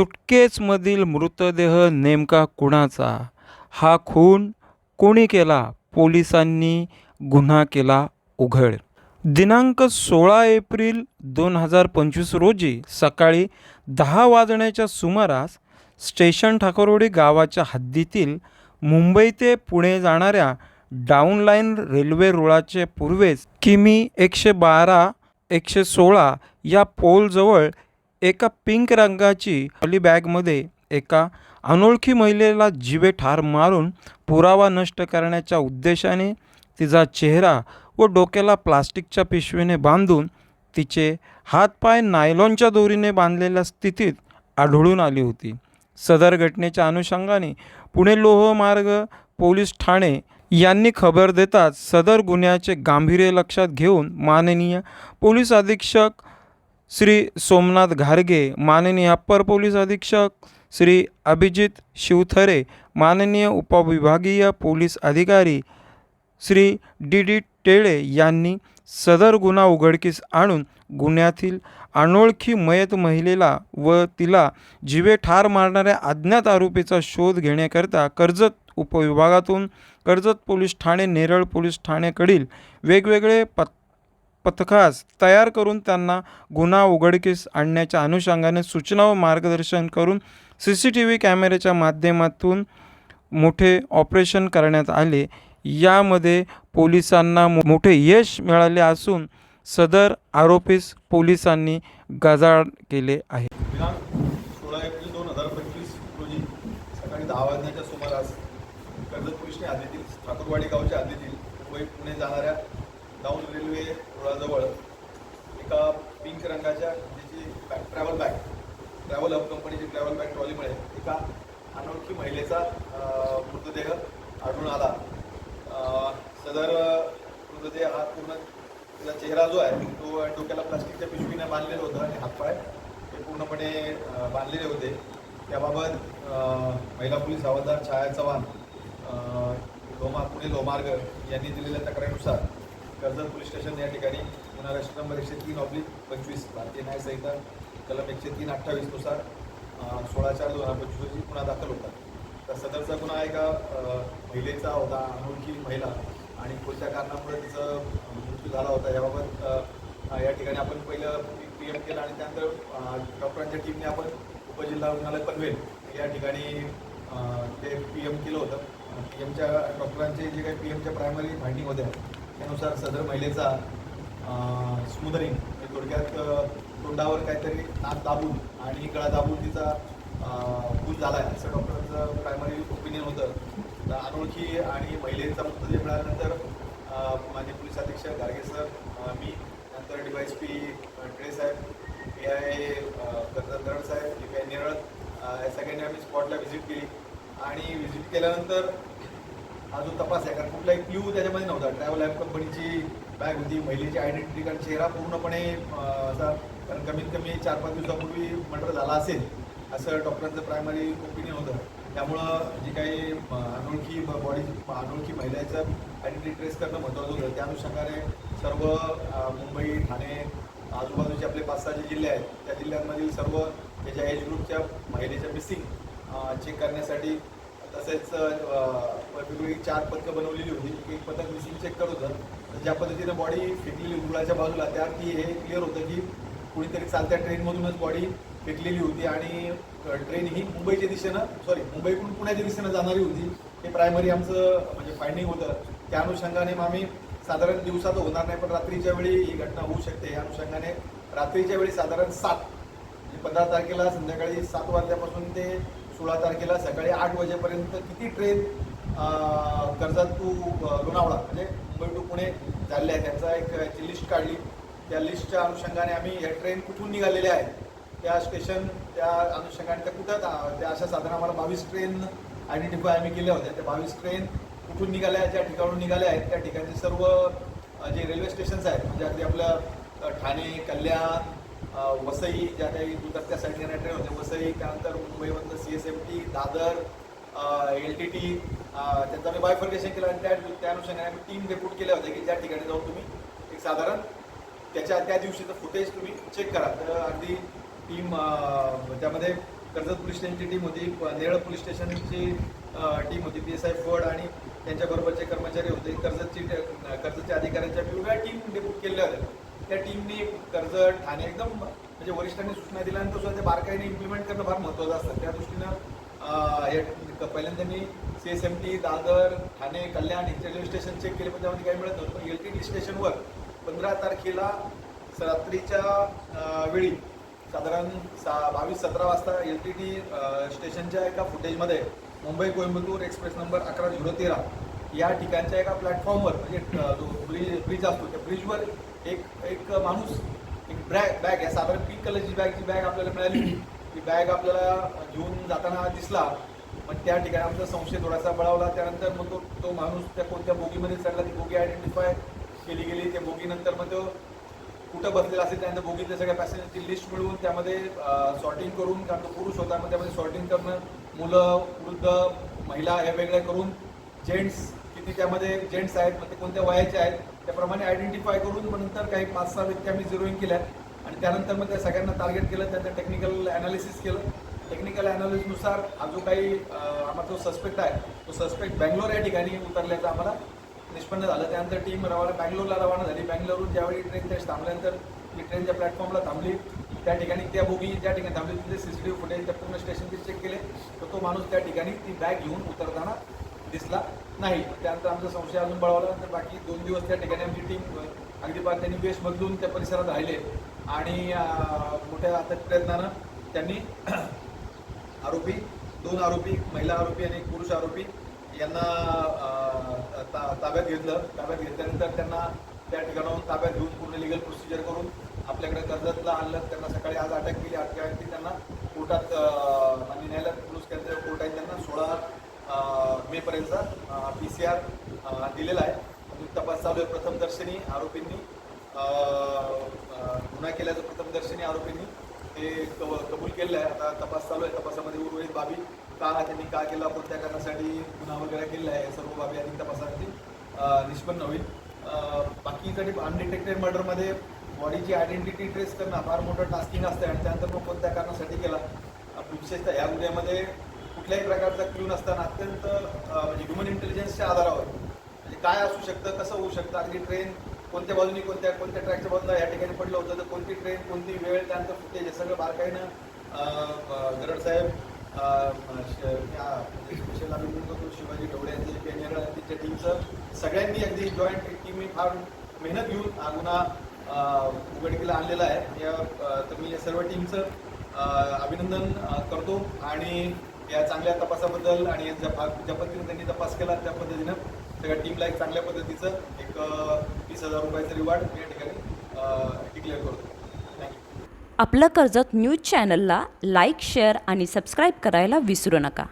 सुटकेसमधील मृतदेह नेमका कुणाचा? हा खून कोणी केला? पोलिसांनी गुन्हा केला उघड. दिनांक सोळा एप्रिल दोन हजार पंचवीस रोजी सकाळी दहा वाजण्याच्या सुमारास स्टेशन ठाकरोडी गावाच्या हद्दीतील मुंबई ते पुणे जाणाऱ्या डाऊनलाईन रेल्वे रुळाचे पूर्वेस किमी एकशे बारा एकशे सोळा या पोलजवळ एका पिंक रंगाची ट्रॉली बॅगमध्ये एका अनोळखी महिलेला जिवे ठार मारून पुरावा नष्ट करण्याच्या उद्देशाने तिचा चेहरा व डोक्याला प्लास्टिकच्या पिशवीने बांधून तिचे हातपाय नायलॉनच्या दोरीने बांधलेल्या स्थितीत आढळून आली होती. सदर घटनेच्या अनुषंगाने पुणे लोहमार्ग पोलीस ठाणे यांनी खबर देताच सदर गुन्ह्याचे गांभीर्य लक्षात घेऊन माननीय पोलीस अधीक्षक श्री सोमनाथ घारगे माननीय अप्पर पोलीस अधीक्षक श्री अभिजित शिवथरे माननीय उपविभागीय पोलीस अधिकारी श्री डी डी टेळे यांनी सदर गुन्हा उघडकीस आणून गुन्ह्यातील अनोळखी मयत महिलेला व तिला जीवे ठार मारणाऱ्या अज्ञात आरोपीचा शोध घेण्याकरता कर्जत उपविभागातून कर्जत पोलीस ठाणे नेरळ पोलीस ठाण्याकडील वेगवेगळे पत् पथकास तयार करून त्यांना गुन्हा उघडकीस आणण्याच्या अनुषंगाने सूचना व मार्गदर्शन करून सी सी टी व्ही कॅमेऱ्याच्या माध्यमातून मोठे ऑपरेशन करण्यात आले. यामध्ये पोलिसांना मोठे यश मिळाले असून सदर आरोपीस पोलिसांनी गजाळ केले आहे. सोळा एप्रिल दोन हजार पंचवीस रोजी सकाळी दहा वाजण्याच्या सुमारास कर्जत पोलिसने हद्दीतील ठाकूरवाडी गावच्या हद्दीतील मुंबई पुणे जाणाऱ्या डाऊन रेल्वे रुळाजवळ एका पिंक रंगाच्या ज्याची bag travel bag travel hub कंपनीची ट्रॅव्हल बॅग ट्रॉलीमुळे एका अनोळखी महिलेचा मृतदेह आढळून आला. सदर मृतदेह हा पूर्ण त्याचा चेहरा जो आहे तो डोक्याला प्लास्टिकच्या पिशवीने बांधलेलं होतं आणि हातपाय हे पूर्णपणे बांधलेले होते. त्याबाबत महिला पोलीस हवालदार छाया चव्हाण लोमा पुणे लोमार्ग यांनी दिलेल्या तक्रारीनुसार कर्जत पोलीस स्टेशन या ठिकाणी गुन्हा रजिस्टर नंबर एकशे तीन ऑब्लिक पंचवीस भारतीय न्याय संहिता कलम एकशे तीन अठ्ठावीसनुसार सोळा चार दोन हजार पंचवीस रोजी गुन्हा दाखल होता तर सदरचा गुन्हा एका महिलेचा होता अनोळखी महिला. आणि कोणत्या कारणामुळे तिचं मृत्यू झाला होता. याबाबत या ठिकाणी आपण पहिलं पी एम केलं आणि त्यानंतर डॉक्टरांच्या टीमने आपण उपजिल्हा रुग्णालय पनवेल या ठिकाणी ते पी एम केलं होतं. पी एमच्या डॉक्टरांचे जे काही पी एमच्या प्रायमरी फायंडिंग होत्या त्यानुसार सदर महिलेचा स्मुदरिंग थोडक्यात तोंडावर काहीतरी नाक दाबून आणि गळा दाबून तिचा भूल झाला आहे असं डॉक्टरांचं प्रायमरी ओपिनियन होतं. तर अनोळखी आणि महिलेचा मृतदेह मिळाल्यानंतर माझे पोलीस अधीक्षक गार्गे सर मी नंतर D Y S P Tile Saheb P I Darad साहेब पी आय नेरळ या सगळ्यांनी आम्ही स्पॉटला व्हिजिट केली. आणि व्हिजिट केल्यानंतर हा जो तपास आहे कारण कुठलाही क्ल्यू त्याच्यामध्ये नव्हता. ट्रॅव्हल ॲप कंपनीची बॅग होती महिलेची आयडेंटिटी कार्ड चेहरा पूर्णपणे असा कारण कमीत कमी चार पाच दिवसापूर्वी मर्डर झाला असेल असं डॉक्टरांचं प्रायमरी ओपिनियन होतं. त्यामुळं जी काही अनोळखी बॉडी अनोळखी महिलेचं आयडेंटिटी ट्रेस करणं महत्त्वाचं होतं. त्या अनुषंगाने सर्व मुंबई ठाणे आजूबाजूचे आपले पाच सहा जे जिल्हे आहेत. त्या जिल्ह्यांमधील सर्व त्याच्या एज ग्रुपच्या महिलेच्या मिसिंग चेक करण्यासाठी तसेच वेगवेगळी चार पथकं बनवलेली होती. एक पथक मिसिंग चेक करत होतं. ज्या पद्धतीनं बॉडी फेकलेली रुग्णाच्या बाजूला त्यावरती हे क्लिअर होतं की कुणीतरी चालत्या ट्रेनमधूनच बॉडी फेकलेली होती आणि ट्रेन ही मुंबईच्या दिशेनं सॉरी मुंबईकडून पुण्याच्या दिशेनं जाणारी होती. हे प्रायमरी आमचं म्हणजे फायंडिंग होतं. त्या अनुषंगाने मग आम्ही साधारण दिवसात होणार नाही पण रात्रीच्या वेळी ही घटना होऊ शकते. या अनुषंगाने रात्रीच्या वेळी साधारण सात म्हणजे पंधरा तारखेला संध्याकाळी सात वाजल्यापासून ते सोळा तारखेला सकाळी आठ वाजेपर्यंत किती ट्रेन कर्जत टू लोणावळा म्हणजे मुंबई टू पुणे चालले आहे त्यांचा एक याची लिस्ट काढली. त्या लिस्टच्या अनुषंगाने आम्ही या ट्रेन कुठून निघालेल्या आहेत? त्या स्टेशन त्या अनुषंगाने त्या कुठं त्या- अशा साधारण आम्हाला बावीस ट्रेन आयडेंटिफाय आम्ही केल्या होत्या. त्या बावीस ट्रेन कुठून निघाल्या ज्या ठिकाणून निघाल्या आहेत. त्या ठिकाणी सर्व जे रेल्वे स्टेशन्स आहेत म्हणजे अगदी आपलं ठाणे कल्याण वसई ज्या काही उतरत्या साईडने ट्रेन होत्या वसई त्यानंतर मुंबईमधलं C S M T Dadar L T T त्यांचं आम्ही बायफर्केशन केलं आणि त्या त्या अनुषंगाने आम्ही टीम डेपूट केले होते की ज्या ठिकाणी जाऊन तुम्ही एक साधारण त्याच्या त्या दिवशीचं फुटेज तुम्ही चेक करा. तर अगदी टीम त्यामध्ये कर्जत पोलीस स्टेशनची टीम होती नेरळ पोलीस स्टेशनची टीम होती पी एस आय फड आणि त्यांच्याबरोबरचे कर्मचारी होते कर्जतची कर्जतच्या अधिकाऱ्यांच्या वेगवेगळ्या टीम डेपूट केलेल्या होत्या. त्या टीमनी कर्जत ठाणे एकदम म्हणजे वरिष्ठांनी सूचना दिल्यानंतर सुद्धा ते बारकाईने इम्प्लिमेंट करणं फार महत्त्वाचं असतं. त्या दृष्टीनं हे पहिल्यांदा मी C S M T Dadar Thane Kalyan यांचे रेल्वे स्टेशन चेक केले पण त्यामध्ये काही मिळत नव्हतं. पण एल टी टी स्टेशनवर पंधरा तारखेला रात्रीच्या वेळी साधारण सा बावीस सतरा वाजता एल टी टी स्टेशनच्या एका फुटेजमध्ये मुंबई कोइंबतूर एक्सप्रेस नंबर अकरा झिरो तेरा या ठिकाणच्या एका प्लॅटफॉर्मवर म्हणजे जो ब्रिज ब्रिज असतो त्या ब्रिजवर एक एक माणूस एक ब्रॅग बॅग आहे साधारण पिंक कलरची बॅग जी बॅग आपल्याला मिळाली. ती बॅग आपल्याला घेऊन जाताना दिसला पण त्या ठिकाणी आमचा संशय थोडासा बळावला. त्यानंतर मग तो तो माणूस त्या कोणत्या बोगीमध्ये चढला ती बोगी आयडेंटिफाय केली गेली. त्या बोगीनंतर मग तो कुठं बसलेला असेल त्यानंतर बोगीतल्या सगळ्या पॅसेंजरची लिस्ट मिळवून त्यामध्ये सॉर्टिंग करून कारण तो पुरुष होता मग त्यामध्ये सॉर्टिंग करणं मुलं वृद्ध महिला हे वेगळ्या करून जेंट्स किती त्यामध्ये जेंट्स आहेत मग ते कोणत्या वयाचे आहेत त्याप्रमाणे आयडेंटिफाय करून मग नंतर काही पाच सहा व्यक्ती आम्ही झिरोईंग केल्या. आणि त्यानंतर मग त्या सगळ्यांना टार्गेट केलं त्यांचं टेक्निकल अनालिसिस केलं. टेक्निकल अनालिसिसनुसार हा जो काही आम्हाला जो सस्पेक्ट आहे तो सस्पेक्ट बँगलोर या ठिकाणी उतरल्याचं आम्हाला निष्पन्न झालं. त्यानंतर टीम रवाना बँगलोरला रवाना झाली. बँगलोरहून ज्यावेळी ट्रेन त्या थांबल्यानंतर ती ट्रेनच्या प्लॅटफॉर्मला थांबली. त्या ठिकाणी त्या बोगी ज्या ठिकाणी थांबली तिथे C C T V footage त्या पूर्ण स्टेशनचे चेक केले. तर तो माणूस त्या ठिकाणी ती बॅग घेऊन उतरताना दिसला नाही. त्यानंतर आमचा संशय अजून बळावला. तर बाकी दोन दिवस त्या ठिकाणी आमची टीम अगदी पार त्यांनी वेश बदलून त्या परिसरात राहिले. आणि मोठ्या आता प्रयत्नानं त्यांनी आरोपी दोन आरोपी महिला आरोपी आणि पुरुष आरोपी यांना ता- ताब्यात घेतलं. ताब्यात घेतल्यानंतर त्यांना त्या ठिकाणाहून ताब्यात घेऊन पूर्ण लिगल प्रोसिजर करून आपल्याकडे कर्जतला आणलं. त्यांना सकाळी आज अटक केली. अटक त्यांना कोर्टात अं, न्यायालयात पुरुष केंद्र कोर्ट आहे त्यांना सोळा मेपर्यंतचा पी सी आर दिलेला आहे. तपास चालू आहे. प्रथमदर्शनी आरोपींनी गुन्हा केल्याचं प्रथमदर्शनी आरोपींनी. ते कब कबूल केलेलं आहे. आता तपास चालू आहे. तपासामध्ये उर्वरित बाबी का त्यांनी का केला कोणत्या कारणासाठी गुन्हा वगैरे केलेला आहे. सर्व बाबी अधिक तपासासाठी निष्पन्न होईल. अं, बाकीसाठी अनडिटेक्टेड मर्डरमध्ये बॉडीची आयडेंटिटी ट्रेस करणं फार मोठं टास्किंग असतं आणि त्यानंतर मग कोणत्या कारणासाठी केला? विशेषतः ह्या गुन्ह्यामध्ये कुठल्याही प्रकारचा क्ल्यू नसताना अत्यंत म्हणजे ह्युमन इंटेलिजन्सच्या आधारावर. म्हणजे काय असू शकतं कसं होऊ शकतं? अगदी ट्रेन कोणत्या बाजूनी कोणत्या कोणत्या ट्रॅकच्या बाजूला या ठिकाणी पडलं होतं तर कोणती ट्रेन कोणती वेळ त्यानंतर फुटेज हे सगळं बारकाईनं गरड साहेब श- स्पेशल म्हणजे आम्ही म्हणतो तो शिवाजी ढवळे यांचे जे त्यांच्या टीमचं सगळ्यांनी अगदी जॉईंट टीमने फार मेहनत घेऊन हा गुन्हा उघडकीला आणलेला आहे. या तर मी या सर्व टीमचं अभिनंदन करतो. आणि या चांगल्या तपासाबद्दल आणि ज्या ज्या पद्धतीने त्यांनी तपास केला त्या पद्धतीनं सगळ्या टीमला एक चांगल्या पद्धतीचं एक वीस हजार रुपयाचं रिवॉर्ड मी या ठिकाणी डिक्लेअर करतो. आपलं कर्जत न्यूज चॅनलला लाईक शेअर आणि सबस्क्राईब करायला विसरू नका.